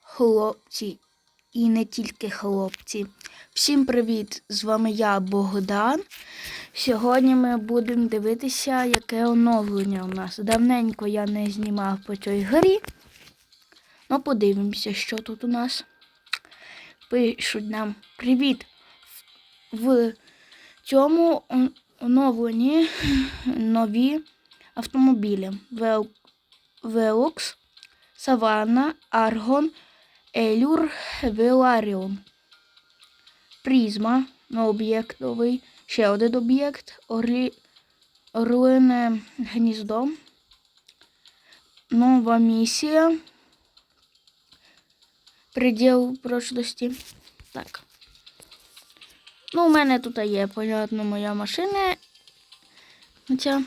хлопці, і не тільки хлопці. Всім привіт! З вами я Богдан. Сьогодні ми будемо дивитися, яке оновлення у нас. Давненько я не знімав по цій грі. Ну, подивимося, що тут у нас. Пишуть нам привіт. В цьому он- оновленні нові автомобілі. Вел- Саванна, Аргон, Елюр, Веларіон. Призма на об'єкт новий. Ще один об'єкт. Орлі... Орлине гніздо. Нова місія. Приділ прочності. Так. Ну, у мене тут є, понятно, моя машина. Ця.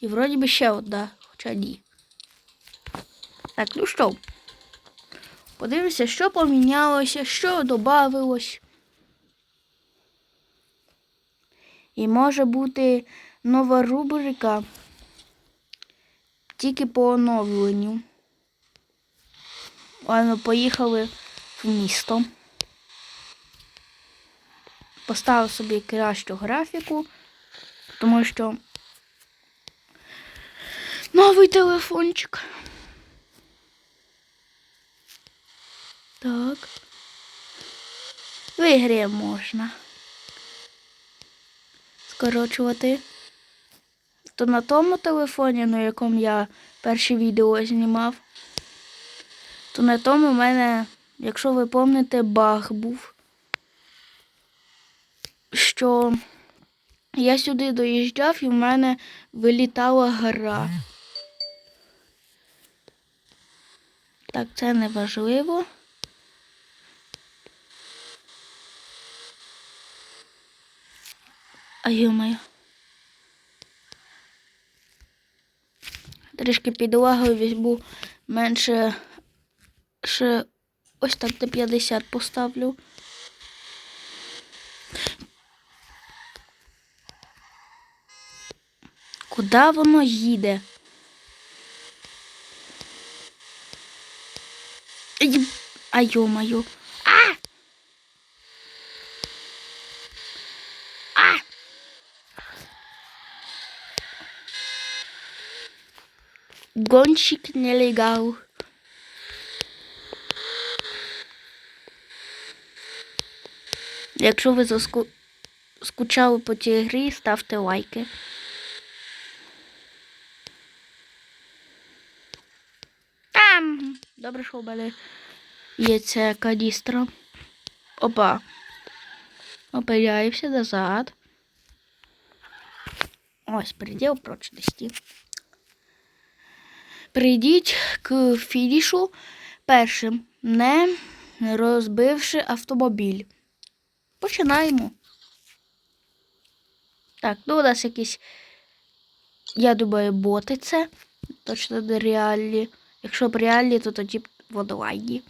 І вроді би ще одна, хоча ні. Так, ну що? Подивимося, що помінялося, що додавилось. І може бути нова рубрика тільки по оновленню. Ладно, поїхали в місто. Поставив собі кращу графіку, тому що новий телефончик. Так. В ігрі можна. Скорочувати. То на тому телефоні, на якому я перше відео знімав, то на тому в мене, якщо ви пам'ятаєте, баг був. Що я сюди доїжджав і в мене вилітала гра. Так, це не важливо. А йомаю. Трішки підлагою візьму менше ще ось так до 50 поставлю. Куди воно їде? Ай, А йомаю. Гонщик нелегал. Якщо ви заску... скучали по цій грі, ставте лайки. Там. Добре, що в мене є ця каністра. Опа. Опиляємося назад. Ось, приділ прочності. Прийдіть к фінішу першим, не розбивши автомобіль. Починаємо. Так, ну у нас якісь, я думаю, боти це. Точно не реальні. Якщо б реальні, то тоді б водолайні.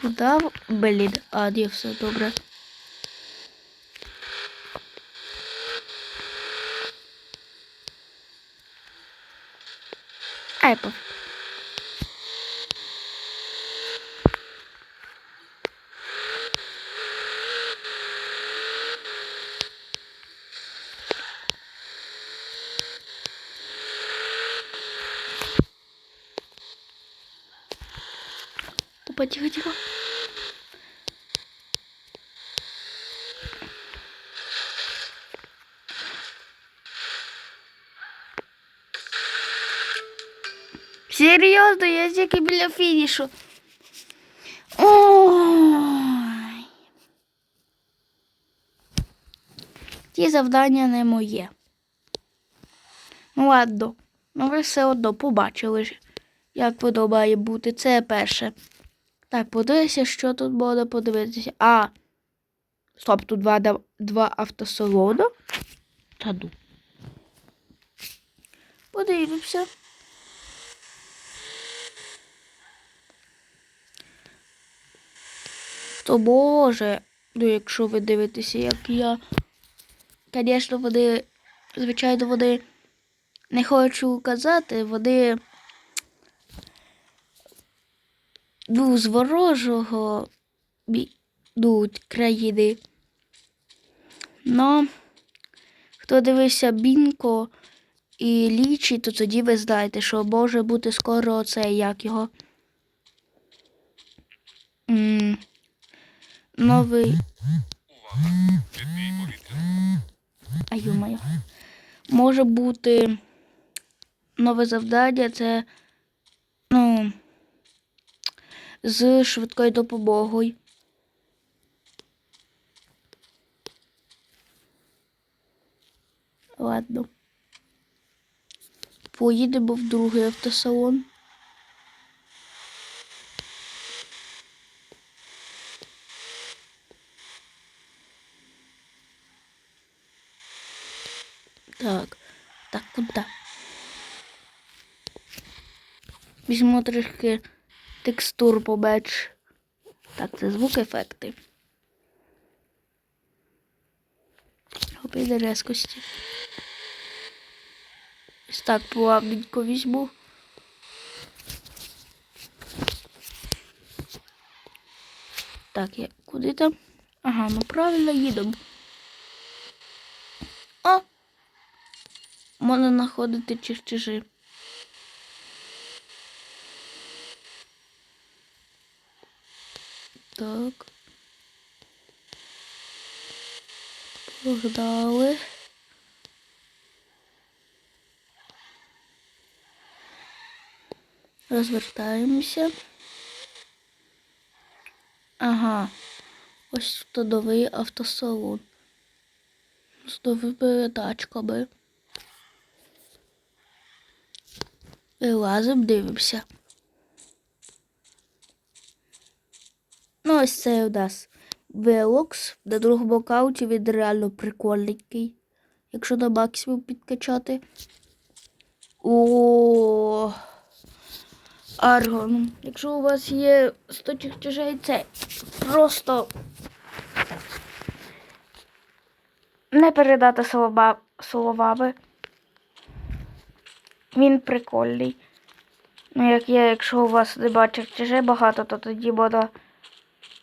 Куда? Блін, а ні, все добре. Ай. Опа, тихо, тихо. Серйозно, я тільки біля фінішу. Ой. Ті завдання не моє. Ну ладно, ну ви все одно побачили, як подобає бути. Це перше. Так, подивися, що тут буде подивитися. А. Стоп, тут два, два автосалону. Та ду. Подивимося. То Боже, ну якщо ви дивитеся, як я звісно, вони, звичайно, вони не хочу казати, вони ну, з ворожого ну, країни. Но хто дивився Бінко і Лічі, то тоді ви знаєте, що може бути скоро оце, як його. Новий. А юмаю. Може бути нове завдання, це ну, з швидкою допомогою. Ладно. Поїдемо в другий автосалон. Так, так, куди? Візьмо трішки текстур побач. Так, це звук ефекти. Опять резкості. Ось так плавненько візьму. Так, я куди там? Ага, ну правильно їдемо. О! Можна знаходити чертежі. Так. Погнали. Розвертаємося. Ага. Ось тут новий автосалон. З новими передачками. Вилазим, дивимося. Ну, ось це у нас Velox. На другому аккаунті він реально прикольненький. Якщо на максимум підкачати. О. Аргон. Якщо у вас є 100 чертежей, це просто не передати слова, словами. Він прикольний. Ну, як є, якщо у вас нема чертежей багато, то тоді буде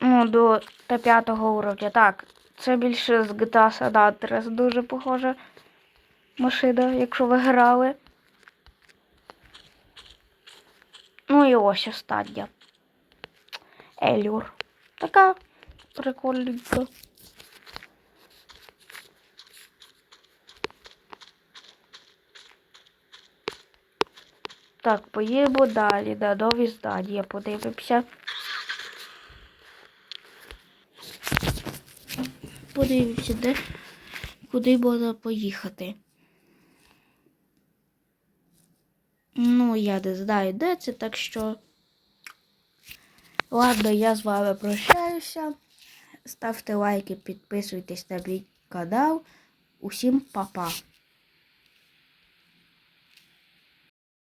ну, до Т5 уровня. Так, це більше з GTA San Andreas дуже похожа машина, якщо ви грали. Ну і ось остання. Елюр. Така прикольненька. Так, поїдемо далі на нові здання. Подивимося. Подивимося, де куди можна поїхати. Ну, я не знаю, де це, так що. Ладно, я з вами прощаюся. Ставте лайки, підписуйтесь на мій канал. Усім па-па.